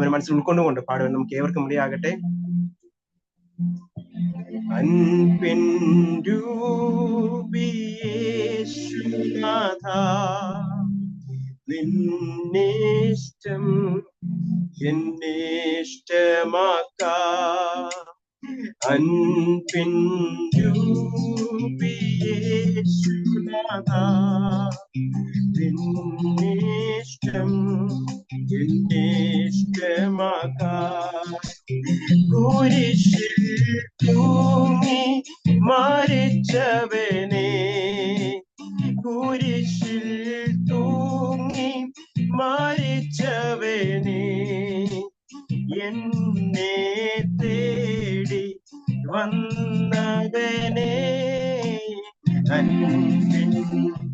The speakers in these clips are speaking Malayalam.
അവന് മനസ്സിൽ ഉൾക്കൊണ്ടുകൊണ്ട് പാടുവാൻ നമുക്ക് ഏവർക്കും ഇടയാകട്ടെ. അൻപിൻ നിന്നിഷ്ടം എന്നിഷ്ടമാക്ക. അൻപിൻ രൂപിയേശുനാഥ എന്നിഷ്ടമാക്ക കുരിശിൽ തൂങ്ങി മരിച്ചവനെ. കുരിശിൽ തൂങ്ങി മരിച്ചവനെ. എന്നെ തേടി വന്നവനെ. അൻപിൻ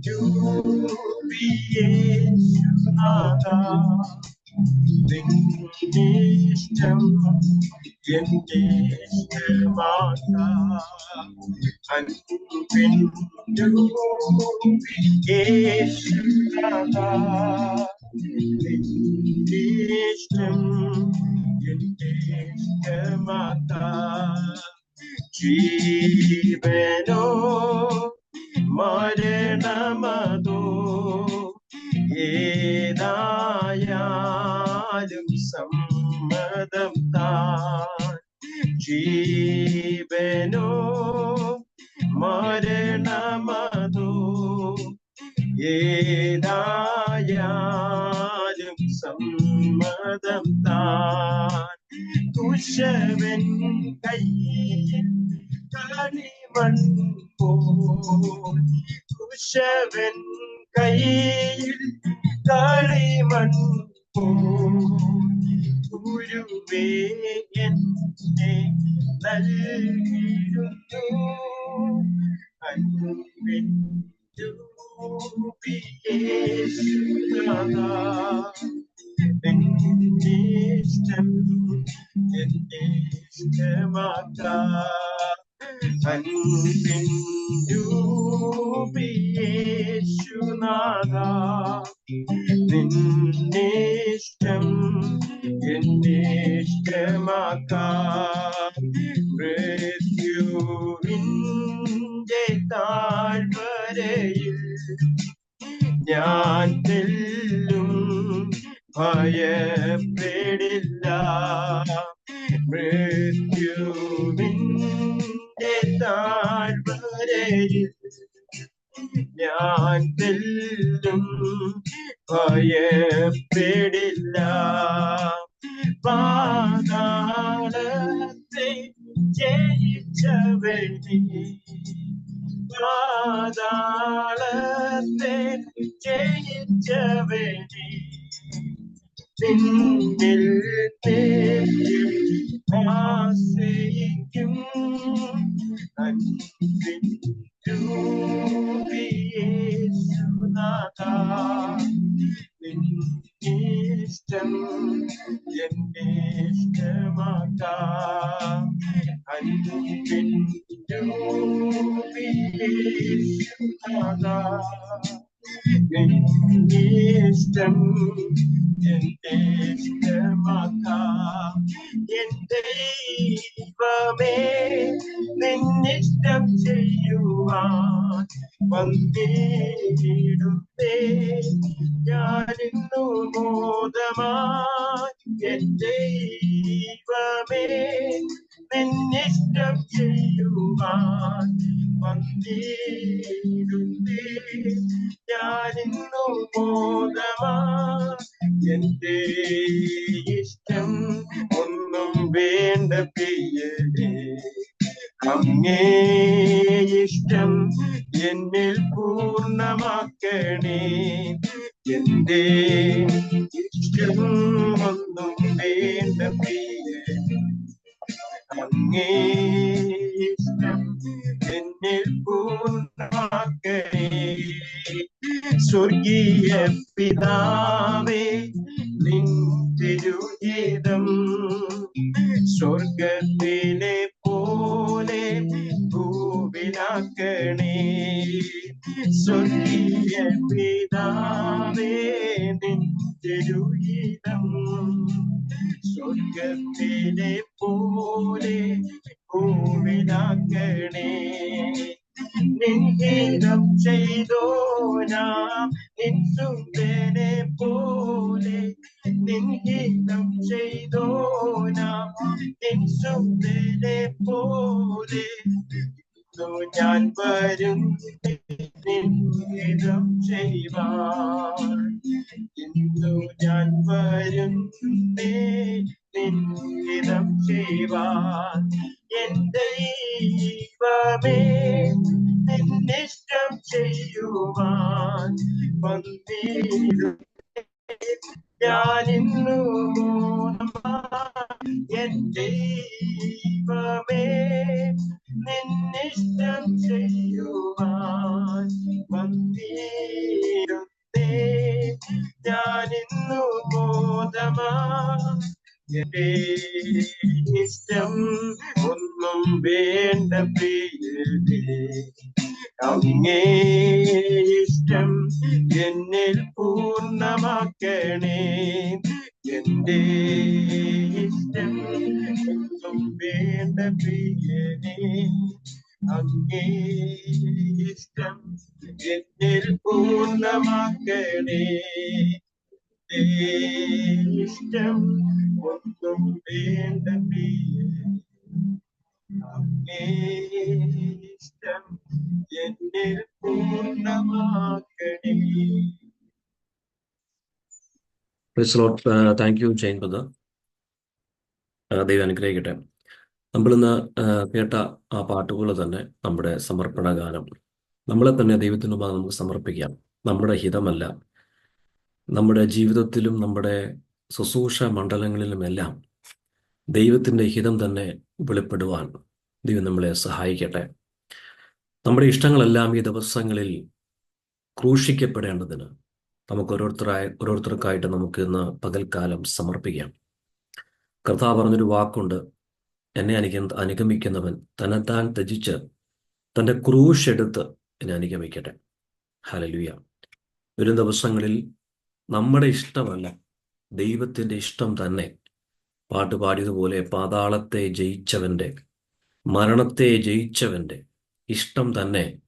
രൂപിയേശുനാഥ നിന്നിഷ്ടം എന്റെ ഇഷ്ടമാക്ക അൻപിൻ രൂപിയേശുനാഥ നിന്നിഷ്ടം എന്റെ ഏതായാലും സമ്മതം താൻ. ജീവനോ മരണമതോ? ഏതായാലും സമ്മതം താൻ. കുശവൻ കയ്യിൽ കളിമൺ പോൽ. കുശവൻ കയ്യിൽ കളിമൺ ഗുരുവേ എന്നെ നൽകിയിരുന്നു അൻപിൻ ഇഷ്ടം എന്റെ ഇഷ്ടമാക്ക അൻപിൻ രൂപിയേശുനാഥ നിന്നെ ഇഷ്ടം എന്നെ ഇഷ്ടമാക്ക മൃത്യുവിന്റെ താഴ്വരയിൽ ഞാൻ തെല്ലും ഭയപ്പെടില്ല. മൃത്യുവിന്റെ താഴ്വരയിൽ ഞാൻ തെല്ലും ഭയപ്പെടില്ല. ജയിച്ചവനെ പാതാളത്തെ ജയിച്ചവനെ നിന്നിൽ ആശ്രയിക്കും. നിന്നിഷ്ടം എന്റെ ഇഷ്ടമാക്കാം നിന്നിഷ്ടം എന്റെ ഇഷ്ടമാക്കാം എന്റെ ദൈവമേ നിന്നിഷ്ടം ചെയ്യുവാൻ വന്നിടുന്നേ ഞാനിന്നു മോദമായി എന്റെ ദൈവമേ നിന്നിഷ്ടം ചെയ്യുവാൻ വന്നിരുന്നേ ഞാനിന്നു ബോധമാ എന്റെ ഇഷ്ടം ഒന്നും വേണ്ട പ്രിയരേ അങ്ങേ ഇഷ്ടം എന്നിൽ പൂർണമാക്കണേ എന്റെ ഇഷ്ടം ഒന്നും വേണ്ട പ്രിയരേ അങ്ങേ എന്നിൽ പൂർണമാക്കണേ സ്വർഗീയ പിതാവേ നിൻ തിരുഗീതം സ്വർഗത്തിലെ പോലെ ഭൂവിലാക്കണേ. സ്വർഗീയ പിതാവേ നിൻ തിരുഗീതം മൃഗത്തിനെ പോലെ ഭൂവിനാക്കണേ നിൻഹിതം ചെയ്തോ നാം നിൻ സുന്ദരനെ പോലെ. നിൻഹിതം ചെയ്തോ നാം നിൻ സുന്ദരനെ പോലെ. ഞാൻ വരും നിൻഹിതം ചെയ്യുവാൻ. ഞാൻ വരും എന്റെ ദൈവമേ നിന്നിഷ്ടം ചെയ്യുവാൻ ഞാനിന്നു എന്റെ ദൈവമേ നിന്നിഷ്ടം ചെയ്യുവാൻ വന്നിരുന്നേ ഞാനിന്നു ബോധമാ ഇഷ്ടം ഒന്നും വേണ്ട പ്രിയതേ അങ്ങേ ഇഷ്ടം എന്നിൽ പൂർണമാക്കണേ. എന്റെ ഇഷ്ടം ഒന്നും വേണ്ട പ്രിയനേ അങ്ങേ ഇഷ്ടം എന്നിൽ പൂർണമാക്കണേ. ഇഷ്ടം ഒന്നും വേണ്ട പ്രിയനേ അങ്ങേ ഇഷ്ടം എന്നിൽ പൂർണമാക്കണേ താങ്ക് യു ജെയിൻ ബ്രദർ ദൈവം അനുഗ്രഹിക്കട്ടെ. നമ്മളിന്ന് ആ, കേട്ട ആ പാട്ടുകൾ തന്നെ നമ്മുടെ സമർപ്പണ ഗാനം നമ്മളെ തന്നെ ദൈവത്തിന് നമുക്ക് സമർപ്പിക്കാം. നമ്മുടെ ഹിതമല്ല. നമ്മുടെ ജീവിതത്തിലും നമ്മുടെ ശുശ്രൂഷ മണ്ഡലങ്ങളിലുമെല്ലാം ദൈവത്തിന്റെ ഹിതം തന്നെ വെളിപ്പെടുവാൻ ദൈവം നമ്മളെ സഹായിക്കട്ടെ. നമ്മുടെ ഇഷ്ടങ്ങളെല്ലാം ഈ ദിവസങ്ങളിൽ ക്രൂശിക്കപ്പെടേണ്ടതിന് നമുക്ക് ഓരോരുത്തരായി ഓരോരുത്തർക്കായിട്ട് നമുക്ക് ഇന്ന് പകൽക്കാലം സമർപ്പിക്കാം. കർത്താവ് പറഞ്ഞൊരു വാക്കുണ്ട്. എന്നെ അനുഗ അനുഗമിക്കുന്നവൻ തന്നെത്താൻ ത്യജിച്ച് തന്റെ ക്രൂശ് എടുത്ത് എന്നെ അനുഗമിക്കട്ടെ. ഹലലുയ വരും ദിവസങ്ങളിൽ നമ്മുടെ ഇഷ്ടമല്ല ദൈവത്തിന്റെ ഇഷ്ടം തന്നെ. പാട്ട് പാടിയതുപോലെ പാതാളത്തെ ജയിച്ചവന്റെ മരണത്തെ ജയിച്ചവന്റെ ഇഷ്ടം തന്നെ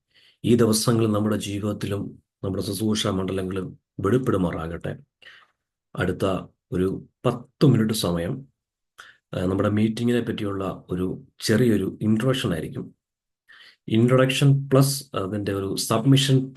ഈ ദിവസങ്ങളിൽ നമ്മുടെ ജീവിതത്തിലും നമ്മുടെ ശുശ്രൂഷ മണ്ഡലങ്ങളിലും വെളിപ്പെടുമാറാകട്ടെ. അടുത്ത ഒരു പത്ത് മിനിറ്റ് സമയം. നമ്മുടെ മീറ്റിങ്ങിനെ പറ്റിയുള്ള ഒരു ചെറിയൊരു ഇൻട്രൊഡക്ഷൻ ആയിരിക്കും. ഇൻട്രൊഡക്ഷൻ പ്ലസ് അതിന്റെ ഒരു സബ്മിഷൻ